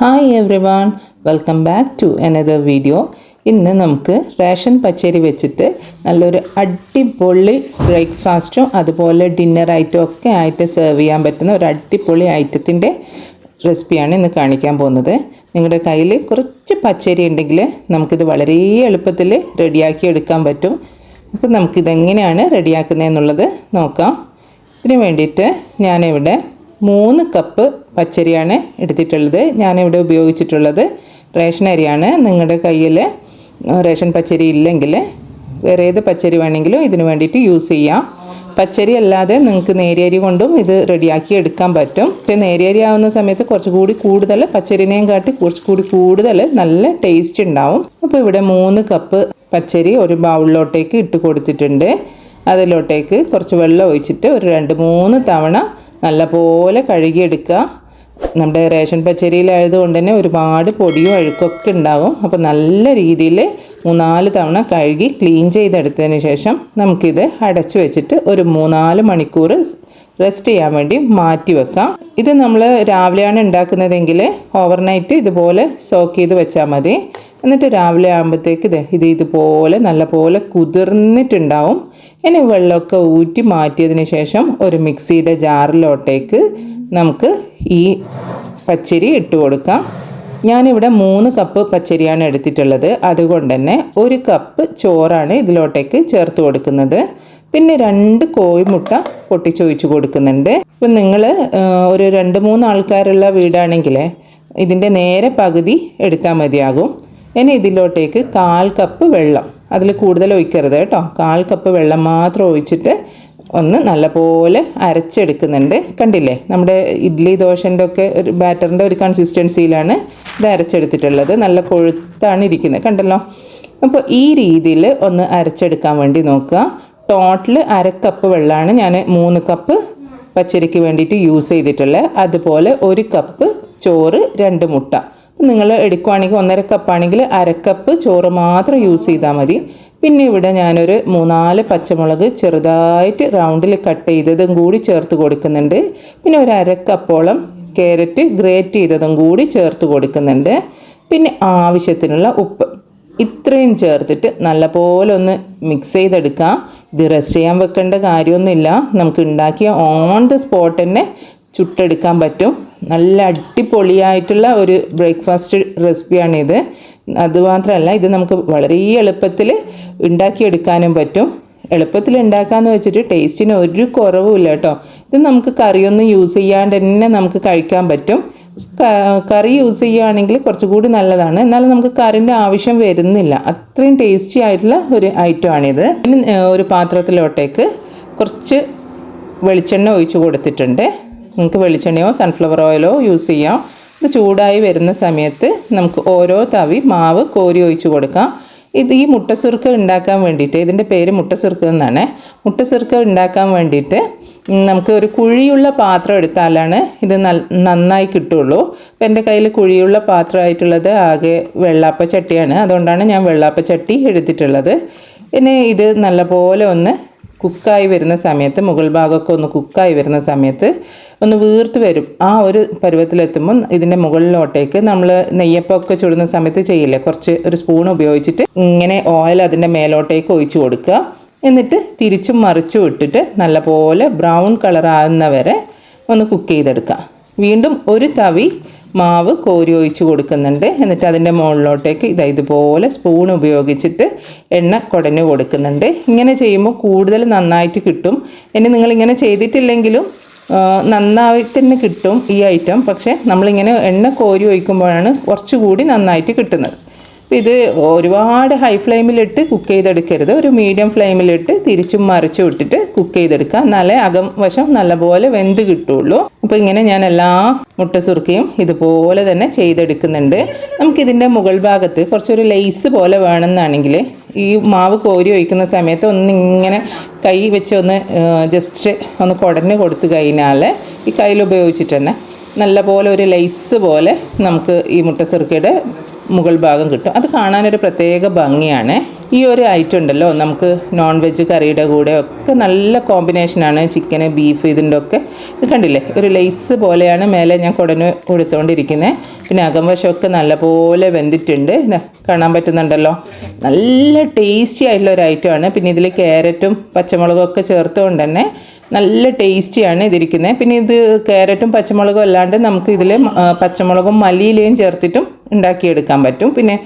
Hi everyone welcome back to another video ഇന്ന് നമുക്ക് ration പച്ചരി വെച്ചിട്ട് നല്ലൊരു അടിപൊളി ബ്രേക്ക്ഫാസ്റ്റും അതുപോലെ ഡിന്നർ ഐറ്റം ഒക്കെ ആയിട്ട് സെർവ് ചെയ്യാൻ പറ്റുന്ന ഒരു അടിപൊളി ഐറ്റത്തിന്റെ റെസിപ്പിയാണ് ഇന്ന് കാണിക്കാൻ പോകുന്നത്. നിങ്ങളുടെ കയ്യിൽ കുറച്ച് പച്ചരി ഉണ്ടെങ്കിൽ നമുക്കിത് വളരെ എളുപ്പത്തിൽ റെഡിയാക്കി എടുക്കാൻ പറ്റും. അപ്പോൾ നമുക്കിതെങ്ങനെയാണ് റെഡിയാക്കുന്നതെന്നുള്ളത് നോക്കാം. ഇതിന് വേണ്ടിയിട്ട് ഞാനിവിടെ മൂന്ന് കപ്പ് പച്ചരിയാണ് എടുത്തിട്ടുള്ളത്. ഞാനിവിടെ ഉപയോഗിച്ചിട്ടുള്ളത് റേഷൻ അരിയാണ്. നിങ്ങളുടെ കയ്യിൽ റേഷൻ പച്ചരി ഇല്ലെങ്കിൽ വേറെ ഏത് പച്ചരി വേണമെങ്കിലും ഇതിന് വേണ്ടിയിട്ട് യൂസ് ചെയ്യാം. പച്ചരി അല്ലാതെ നിങ്ങൾക്ക് നേരിയരി കൊണ്ടും ഇത് റെഡിയാക്കി എടുക്കാൻ പറ്റും. പക്ഷേ നേരിയരി ആവുന്ന സമയത്ത് കുറച്ചുകൂടി കൂടുതൽ പച്ചരിനെയും കാട്ടി കുറച്ചുകൂടി കൂടുതൽ നല്ല ടേസ്റ്റ് ഉണ്ടാവും. അപ്പോൾ ഇവിടെ മൂന്ന് കപ്പ് പച്ചരി ഒരു ബൗളിലോട്ടേക്ക് ഇട്ട് കൊടുത്തിട്ടുണ്ട്. അതിലോട്ടേക്ക് കുറച്ച് വെള്ളം ഒഴിച്ചിട്ട് ഒരു രണ്ട് മൂന്ന് തവണ നല്ലപോലെ കഴുകിയെടുക്കുക. നമ്മുടെ റേഷൻ പച്ചരിയിലായതുകൊണ്ട് തന്നെ ഒരുപാട് പൊടിയും അഴുക്കൊക്കെ ഉണ്ടാകും അപ്പോൾ നല്ല രീതിയിൽ മൂന്നാൽ തവണ കഴുകി ക്ലീൻ ചെയ്തെടുത്തതിന് ശേഷം നമുക്കിത് അടച്ചു വെച്ചിട്ട് ഒരു മൂന്നാൽ മണിക്കൂർ റെസ്റ്റ് ചെയ്യാൻ വേണ്ടി മാറ്റി വെക്കാം. ഇത് നമ്മൾ രാവിലെയാണ് ഉണ്ടാക്കുന്നതെങ്കിൽ ഓവർനൈറ്റ് ഇതുപോലെ സോക്ക് ചെയ്ത് വെച്ചാൽ മതി. എന്നിട്ട് രാവിലെ ആകുമ്പോഴത്തേക്ക് ഇത് ഇത് ഇതുപോലെ നല്ലപോലെ കുതിർന്നിട്ടുണ്ടാവും. ഇനി വെള്ളമൊക്കെ ഊറ്റി മാറ്റിയതിന് ശേഷം ഒരു മിക്സിയുടെ ജാറിലോട്ടേക്ക് നമുക്ക് ഈ പച്ചരി ഇട്ട് കൊടുക്കാം. ഞാനിവിടെ മൂന്ന് കപ്പ് പച്ചരിയാണ് എടുത്തിട്ടുള്ളത്. അതുകൊണ്ട് തന്നെ ഒരു കപ്പ് ചോറാണ് ഇതിലോട്ടേക്ക് ചേർത്ത് കൊടുക്കുന്നത്. പിന്നെ രണ്ട് കോഴിമുട്ട പൊട്ടിച്ചൊഴിച്ച് കൊടുക്കുന്നുണ്ട്. ഇപ്പം നിങ്ങൾ ഒരു രണ്ട് മൂന്ന് ആൾക്കാരുള്ള വീടാണെങ്കിൽ ഇതിന്റെ നേരെ പകുതി എടുത്താൽ മതിയാകും. ഇനി ഇതിലോട്ടേക്ക് കാൽ കപ്പ് വെള്ളം അതിൽ കൂടുതൽ ഒഴിക്കരുത് കേട്ടോ. കാൽ കപ്പ് വെള്ളം മാത്രം ഒഴിച്ചിട്ട് ഒന്ന് നല്ലപോലെ അരച്ചെടുക്കുന്നുണ്ട്. കണ്ടില്ലേ നമ്മുടെ ഇഡ്ഡലി ദോശന്റെ ഒക്കെ ഒരു ബാറ്ററിന്റെ ഒരു കൺസിസ്റ്റൻസിയിലാണ് ഇത് അരച്ചെടുത്തിട്ടുള്ളത്. നല്ല കൊഴുത്താണ് ഇരിക്കുന്നത് കണ്ടല്ലോ. അപ്പോൾ ഈ രീതിയിൽ ഒന്ന് അരച്ചെടുക്കാൻ വേണ്ടി നോക്കുക. ടോട്ടൽ അര കപ്പ് വെള്ളമാണ് ഞാൻ മൂന്ന് കപ്പ് പച്ചരിക്ക് വേണ്ടിയിട്ട് യൂസ് ചെയ്തിട്ടുള്ളത്. അതുപോലെ ഒരു കപ്പ് ചോറ് രണ്ട് മുട്ട. നിങ്ങൾ എടുക്കുവാണെങ്കിൽ ഒന്നര കപ്പാണെങ്കിൽ അരക്കപ്പ് ചോറ് മാത്രം യൂസ് ചെയ്താൽ മതി. പിന്നെ ഇവിടെ ഞാനൊരു മൂന്നാൽ പച്ചമുളക് ചെറുതായിട്ട് റൗണ്ടിൽ കട്ട് ചെയ്തതും കൂടി ചേർത്ത് കൊടുക്കുന്നുണ്ട്. പിന്നെ ഒരു അരക്കപ്പോളം ക്യാരറ്റ് ഗ്രേറ്റ് ചെയ്തതും കൂടി ചേർത്ത് കൊടുക്കുന്നുണ്ട്. പിന്നെ ആവശ്യത്തിനുള്ള ഉപ്പ്. ഇത്രയും ചേർത്തിട്ട് നല്ലപോലെ ഒന്ന് മിക്സ് ചെയ്തെടുക്കുക ഇത് റെസ്റ്റ് ചെയ്യാൻ വെക്കേണ്ട കാര്യമൊന്നുമില്ല. നമുക്ക് ഉണ്ടാക്കിയ ഓൺ ദ സ്പോട്ട് തന്നെ ചുട്ടെടുക്കാൻ പറ്റും. നല്ല അടിപൊളിയായിട്ടുള്ള ഒരു ബ്രേക്ക്ഫാസ്റ്റ് റെസിപ്പിയാണിത് അതുമാത്രമല്ല ഇത്. നമുക്ക് വളരെ എളുപ്പത്തിൽ ഉണ്ടാക്കിയെടുക്കാനും പറ്റും. എളുപ്പത്തിൽ ഉണ്ടാക്കാമെന്ന് വെച്ചിട്ട് ടേസ്റ്റിന് ഒരു കുറവുമില്ല കേട്ടോ. ഇത് നമുക്ക് കറിയൊന്നും യൂസ് ചെയ്യാണ്ട് തന്നെ നമുക്ക് കഴിക്കാൻ പറ്റും. കറി യൂസ് ചെയ്യുകയാണെങ്കിൽ കുറച്ചുകൂടി നല്ലതാണ്. എന്നാലും നമുക്ക് കറിന്റെ ആവശ്യം വരുന്നില്ല. അത്രയും ടേസ്റ്റി ആയിട്ടുള്ള ഒരു ഐറ്റം ആണിത്. ഇനി ഒരു പാത്രത്തിലോട്ടേക്ക് കുറച്ച് വെളിച്ചെണ്ണ ഒഴിച്ച് കൊടുത്തിട്ടുണ്ട്. നിങ്ങൾക്ക് വെളിച്ചെണ്ണയോ സൺഫ്ലവർ ഓയിലോ യൂസ് ചെയ്യാം. ഇത് ചൂടായി വരുന്ന സമയത്ത് നമുക്ക് ഓരോ തവി മാവ് കോരി ഒഴിച്ച് കൊടുക്കാം. ഇത് ഈ മുട്ടസുറുക്ക് ഉണ്ടാക്കാൻ വേണ്ടിയിട്ട് ഇതിന്റെ പേര് മുട്ടസുറുക്ക് എന്നാണ്. മുട്ടസുറുക്ക് ഉണ്ടാക്കാൻ വേണ്ടിയിട്ട് നമുക്ക് ഒരു കുഴിയുള്ള പാത്രം എടുത്താലാണ് ഇത് നന്നായി കിട്ടുള്ളൂ. അപ്പോൾ എന്റെ കയ്യിൽ കുഴിയുള്ള പാത്രമായിട്ടുള്ളത് ആകെ വെള്ളാപ്പ ചട്ടിയാണ്. അതുകൊണ്ടാണ് ഞാൻ വെള്ളാപ്പ ചട്ടി എടുത്തിട്ടുള്ളത്. ഇനി ഇത് നല്ലപോലെ ഒന്ന് കുക്കായി വരുന്ന സമയത്ത് മുകൾ ഭാഗമൊക്കെ ഒന്ന് കുക്കായി വരുന്ന സമയത്ത് ഒന്ന് വീർത്ത് വരും. ആ ഒരു പരുവത്തിലെത്തുമ്പോൾ ഇതിന്റെ മുകളിലോട്ടേക്ക് നമ്മൾ നെയ്യപ്പമൊക്കെ ചുടുന്ന സമയത്ത് ചെയ്യില്ലേ? കുറച്ച് ഒരു സ്പൂൺ ഉപയോഗിച്ചിട്ട് ഇങ്ങനെ ഓയിൽ അതിന്റെ മേലോട്ടേക്ക് ഒഴിച്ചു കൊടുക്കുക. എന്നിട്ട് തിരിച്ചും മറിച്ചും ഇട്ടിട്ട് നല്ലപോലെ ബ്രൗൺ കളർ ആകുന്നവരെ ഒന്ന് കുക്ക് ചെയ്തെടുക്കുക വീണ്ടും ഒരു തവി മാവ് കോരി ഒഴിച്ച് കൊടുക്കുന്നുണ്ട്. എന്നിട്ട് അതിന്റെ മുകളിലോട്ടേക്ക് ഇതാ ഇതുപോലെ സ്പൂൺ ഉപയോഗിച്ചിട്ട് എണ്ണ കുടഞ്ഞു കൊടുക്കുന്നുണ്ട്. ഇങ്ങനെ ചെയ്യുമ്പോൾ കൂടുതൽ നന്നായിട്ട് കിട്ടും. ഇനി നിങ്ങളിങ്ങനെ ചെയ്തിട്ടില്ലെങ്കിലും നന്നായിട്ട് തന്നെ കിട്ടും ഈ ഐറ്റം പക്ഷേ നമ്മളിങ്ങനെ എണ്ണ കോരി ഒഴിക്കുമ്പോഴാണ് കുറച്ചുകൂടി നന്നായിട്ട് കിട്ടുന്നത്. ഇത് ഒരുപാട് ഹൈ ഫ്ലെയിമിലിട്ട് കുക്ക് ചെയ്തെടുക്കരുത്. ഒരു മീഡിയം ഫ്ലെയിമിലിട്ട് തിരിച്ചും മറിച്ചും ഇട്ടിട്ട് കുക്ക് ചെയ്തെടുക്കുക. എന്നാലേ അകം വശം നല്ലപോലെ വെന്ത് കിട്ടുള്ളൂ. അപ്പോൾ ഇങ്ങനെ ഞാൻ എല്ലാ മുട്ട സുറുക്കയും ഇതുപോലെ തന്നെ ചെയ്തെടുക്കുന്നുണ്ട്. നമുക്കിതിന്റെ മുകൾ ഭാഗത്ത് കുറച്ചൊരു ലെയ്സ് പോലെ വേണമെന്നാണെങ്കിൽ ഈ മാവ് കോരി ഒഴിക്കുന്ന സമയത്ത് ഒന്ന് ഇങ്ങനെ കൈ വെച്ച് ഒന്ന് ജസ്റ്റ് ഒന്ന് കുടഞ്ഞ് കൊടുത്തു കഴിഞ്ഞാൽ ഈ കയ്യിൽ ഉപയോഗിച്ചിട്ട് തന്നെ നല്ല പോലെ ഒരു ലെയ്സ് പോലെ നമുക്ക് ഈ മുട്ട സുറുക്കയുടെ മുകൾ ഭാഗം കിട്ടും. അത് കാണാനൊരു പ്രത്യേക ഭംഗിയാണ്. ഈ ഒരു ഐറ്റം ഉണ്ടല്ലോ നമുക്ക് നോൺ വെജ് കറിയുടെ കൂടെ ഒക്കെ നല്ല കോമ്പിനേഷനാണ് ചിക്കന് ബീഫ് ഇതിന്റെ ഒക്കെ. ഇത് കണ്ടില്ലേ? ഒരു ലെയ്സ് പോലെയാണ് മേലെ ഞാൻ കുടന് കൊടുത്തുകൊണ്ടിരിക്കുന്നത് പിന്നെ അകംവശമൊക്കെ നല്ലപോലെ വെന്തിട്ടുണ്ട്. കാണാൻ പറ്റുന്നുണ്ടല്ലോ. നല്ല ടേസ്റ്റി ആയിട്ടുള്ള ഒരു ഐറ്റമാണ് പിന്നെ ഇതിൽ ക്യാരറ്റും പച്ചമുളകും ഒക്കെ ചേർത്തുകൊണ്ട് തന്നെ നല്ല ടേസ്റ്റിയാണ് ഇതിരിക്കുന്നത് പിന്നെ ഇത് ക്യാരറ്റും പച്ചമുളകും അല്ലാണ്ട് നമുക്ക് ഇതിൽ പച്ചമുളകും മല്ലിയിലയും ചേർത്തിട്ടും ഉണ്ടാക്കിയെടുക്കാൻ പറ്റും. പിന്നെ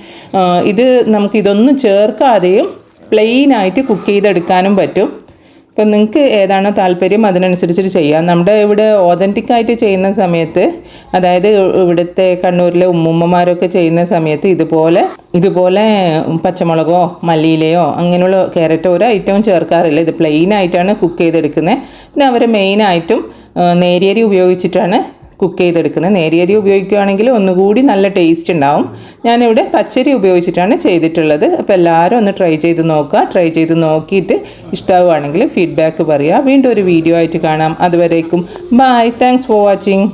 ഇത് നമുക്ക് ഇതൊന്നും ചേർക്കാതെയും പ്ലെയിൻ ആയിട്ട് കുക്ക് ചെയ്തെടുക്കാനും പറ്റും. ഇപ്പം നിങ്ങൾക്ക് ഏതാണോ താല്പര്യം അതിനനുസരിച്ചിട്ട് ചെയ്യാം. നമ്മുടെ ഇവിടെ ഓതന്റിക്കായിട്ട് ചെയ്യുന്ന സമയത്ത് അതായത് ഇവിടുത്തെ കണ്ണൂരിലെ ഉമ്മുമ്മമാരൊക്കെ ചെയ്യുന്ന സമയത്ത് ഇതുപോലെ ഇതുപോലെ പച്ചമുളകോ മല്ലിയിലയോ അങ്ങനെയുള്ള ക്യാരറ്റോ ഒരു ഐറ്റവും ചേർക്കാറില്ല. ഇത് പ്ലെയിൻ ആയിട്ടാണ് കുക്ക് ചെയ്തെടുക്കുന്നത്. പിന്നെ അവർ മെയിനായിട്ടും നേരിയരി ഉപയോഗിച്ചിട്ടാണ് കുക്ക് ചെയ്തെടുക്കുന്നത്. നേരിയരി ഉപയോഗിക്കുകയാണെങ്കിൽ ഒന്നുകൂടി നല്ല ടേസ്റ്റ് ഉണ്ടാവും. ഞാനിവിടെ പച്ചരി ഉപയോഗിച്ചിട്ടാണ് ചെയ്തിട്ടുള്ളത്. അപ്പോൾ എല്ലാവരും ഒന്ന് ട്രൈ ചെയ്ത് നോക്കുക. ട്രൈ ചെയ്ത് നോക്കിയിട്ട് ഇഷ്ടമാവുകയാണെങ്കിൽ ഫീഡ്ബാക്ക് പറയുക. വീണ്ടും ഒരു വീഡിയോ ആയിട്ട് കാണാം. അതുവരേക്കും. Bye thanks for watching